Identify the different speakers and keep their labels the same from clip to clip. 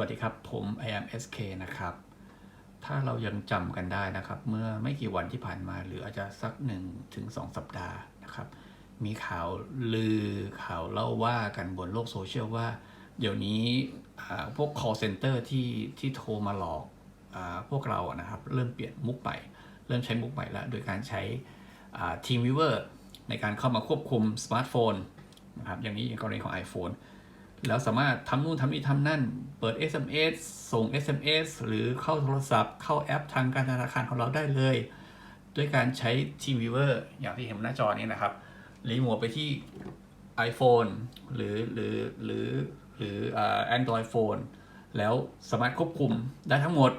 Speaker 1: วัสดีครับ ผม I am SK นะครับ ถ้าเรายังจำกันได้นะครับ เมื่อไม่กี่วันที่ผ่านมาหรืออาจจะสัก1ถึง2สัปดาห์นะครับ มีข่าวลือข่าวเล่าว่ากันบนโลกโซเชียลว่า เดี๋ยวนี้พวก call center ที่ที่โทรมาหลอกอพวกเรานะครับ เริ่มเปลี่ยนมุกใหม่ เริ่มใช้มุกใหม่แล้วโดยการใช้ทีมวิเวอร์ในการเข้ามาควบคุมสมาร์ทโฟนนะครับอย่างนี้อย่างกรณีของ iPhone แล้วสามารถทำนู่นทำนี่ทำนั่น เปิด SMS ส่ง SMS หรือเข้าโทรศัพท์ เข้าแอปทางการธนาคารของเราได้เลย ด้วยการใช้ TeamViewer อย่างที่เห็นหน้าจอนี้นะครับ รีโมทไปที่ iPhone หรือหรือหรือหรืออ่า Android Phone แล้วสามารถควบคุมได้ทั้งหมด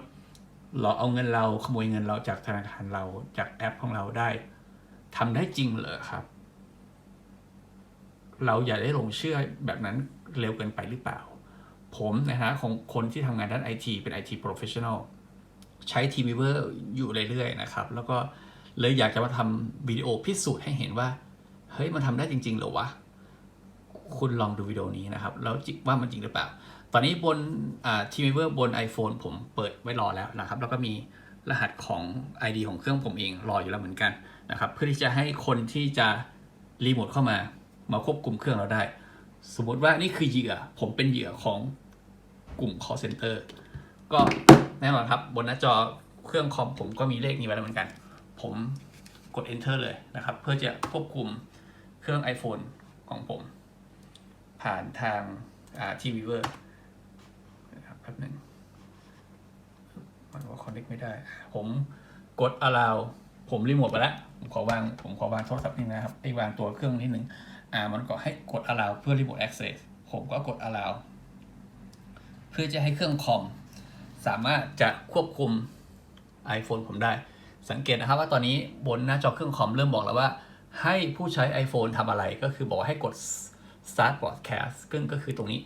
Speaker 1: เราเอาเงินเราขโมยเงินเราจากธนาคารเราจากแอปของเราได้ทำได้จริงเหรอครับ เราอย่าได้หลงเชื่อแบบนั้น เร็วเกินไปหรือเปล่า ผมนะฮะของคนที่ทำงานด้านไอทีเป็น IT Professional ใช้ TeamViewer อยู่เรื่อยๆนะครับ แล้วก็เลยอยากจะมาทำวิดีโอพิสูจน์ให้เห็นว่า เฮ้ย มันทำได้จริง ๆ หรอวะ คุณลองดูวิดีโอนี้นะครับ แล้วว่ามันจริงหรือเปล่า ตอนนี้บนอ่า TeamViewer บน iPhone ผมเปิดไว้รอแล้วนะครับ แล้วก็มีรหัสของ ID ของเครื่องผมเองรออยู่แล้วเหมือนกันนะครับ เพื่อที่จะให้คนที่จะรีโมทเข้ามามาควบคุมเครื่องเราได้ สมมติว่านี่คือเหยื่อ ผมเป็นเหยื่อของกลุ่ม call center ก็แน่นอนครับ บนหน้าจอเครื่องคอมผมก็มีเลขนี้ไว้แล้วเหมือนกัน ผมกด enter เลยนะครับ เพื่อจะควบคุมเครื่อง iPhone ของผม ผ่านทางทีวีเวอร์นะครับแป๊บหนึงมันว่า connect ไม่ได้ ผมกด allow ผมรีโมทไปแล้ว ผมขอวาง ผมขอวางโทรศัพท์นิดนะครับไอ้วางตัวเครื่องนิดหนึ่ง อ่ามันก็ให้กด allow เพื่อ remote access ผมก็กด allow เพื่อจะให้เครื่องคอมสามารถจะควบคุม iPhone ผมได้ สังเกตนะครับว่าตอนนี้บนหน้าจอเครื่องคอมเริ่มบอกแล้วว่า ให้ผู้ใช้ iPhone ทำอะไรก็คือบอกให้กด start broadcast ซึ่งก็คือตรงนี้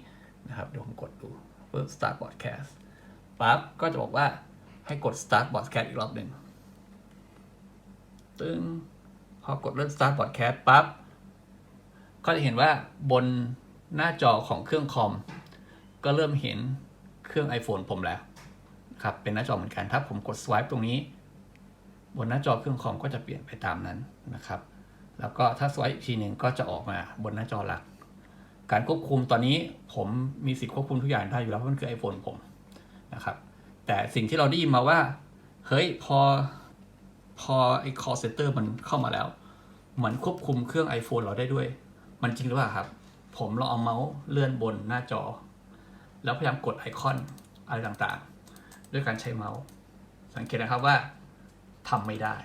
Speaker 1: นะครับเดี๋ยวผมกดดูเพิ่ม start broadcast ปั๊บก็จะบอกว่าให้กด start broadcast อีกรอบหนึ่งตึ้งพอกดเริ่ม start broadcast ปั๊บ ก็จะเห็นว่าบนหน้าจอของเครื่องคอม ก็เริ่มเห็นเครื่อง iPhone ผมแล้วครับเป็นหน้าจอเหมือนกันถ้าผมกด swipe ตรงนี้ บนหน้าจอเครื่องคอมก็จะเปลี่ยนไปตามนั้นนะครับ แล้วก็ถ้า swipe อีกทีหนึ่งก็จะออกมาบนหน้าจอหลัก การควบคุมตอนนี้ผมมีสิทธิ์ควบคุมทุกอย่างได้อยู่แล้วเพราะมันคือ iPhone ผมนะครับ แต่สิ่งที่เราได้ยินมาว่า เฮ้ยพอพอไอ้ call center มันเข้ามาแล้ว มันควบคุมเครื่อง iPhone เราได้ด้วย มันจริงหรือเปล่าครับ ผมลองเอาเมาส์เลื่อนบนหน้าจอ แล้วพยายามกดไอคอนอะไรต่างๆ ด้วยการใช้เมาส์ สังเกตนะครับว่าทำไม่ได้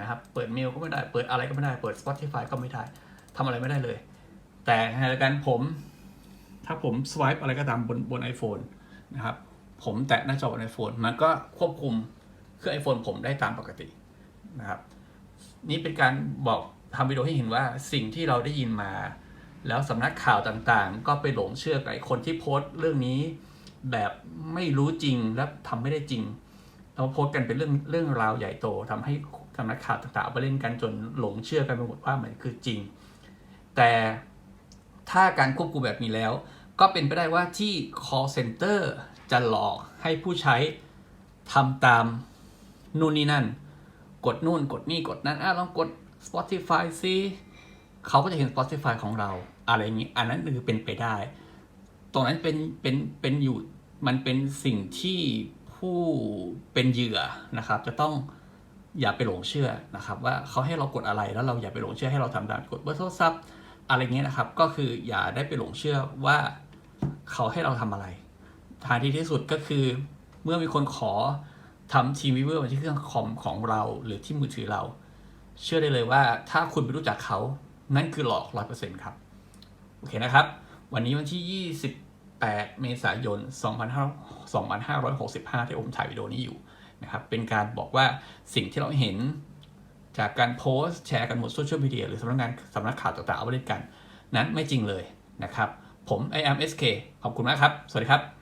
Speaker 1: นะครับเปิดเมลก็ไม่ได้ เปิดอะไรก็ไม่ได้ เปิด Spotify ก็ไม่ได้ทำอะไรไม่ได้เลย แต่ในรายการผม ถ้าผม swipe อะไรก็ตามบนบน iPhone นะครับ ผมแตะหน้าจอบน iPhone มันก็ควบคุมเครื่อง iPhone ผมได้ตามปกตินะครับ นี่เป็นการบอก ทำวิดีโอให้เห็นว่าสิ่งที่เราได้ยินมา แล้วสำนักข่าวต่างๆ ก็ไปหลงเชื่อกับไอ้คนที่โพสต์เรื่องนี้แบบไม่รู้จริงและทำไม่ได้จริงเราโพสต์กันเป็นเรื่องเรื่องราวใหญ่โตทำให้สำนักข่าวต่างๆไปเล่นกันจนหลงเชื่อกันไปหมดว่ามันคือจริง แต่ถ้าการควบคุมแบบนี้แล้ว ก็เป็นไปได้ว่าที่ call center จะหลอกให้ผู้ใช้ทำตามนู่นนี่นั่น กดนู่นกดนี่กดนั่นอะลองกด Spotify ซิเขาก็จะเห็น Spotify ของเรา อะไรอย่างนี้ อันนั้นคือเป็นไปได้ ตรงนั้นเป็นเป็นเป็นอยู่มันเป็นสิ่งที่ผู้เป็นเหยื่อนะครับ จะต้องอย่าไปหลงเชื่อนะครับ ว่าเขาให้เรากดอะไรแล้วเราอย่าไปหลงเชื่อให้เราทำตามกดเบอร์โทรศัพท์อะไรเงี้ยนะครับ ก็คืออย่าได้ไปหลงเชื่อว่าเขาให้เราทำอะไรทางที่ที่สุดก็คือเมื่อมีคนขอทำทีมวิเวอร์มาที่เครื่องคอมของเราหรือที่มือถือเรา เชื่อได้เลยว่าถ้าคุณไปรู้จักเขา นั่นคือหลอกร้อยเปอร์เซ็นต์ครับ โอเคนะครับ วันนี้วันที่ 28 เมษายน 2565 ที่ผมถ่ายวิดีโอนี้อยู่นะครับ เป็นการบอกว่าสิ่งที่เราเห็นจากการโพสต์แชร์กันบนโซเชียลมีเดียหรือสำนักงานสำนักข่าวต่างๆเอาไปเล่นกัน นั้นไม่จริงเลยนะครับ ผม I am SK ขอบคุณมากครับ สวัสดีครับ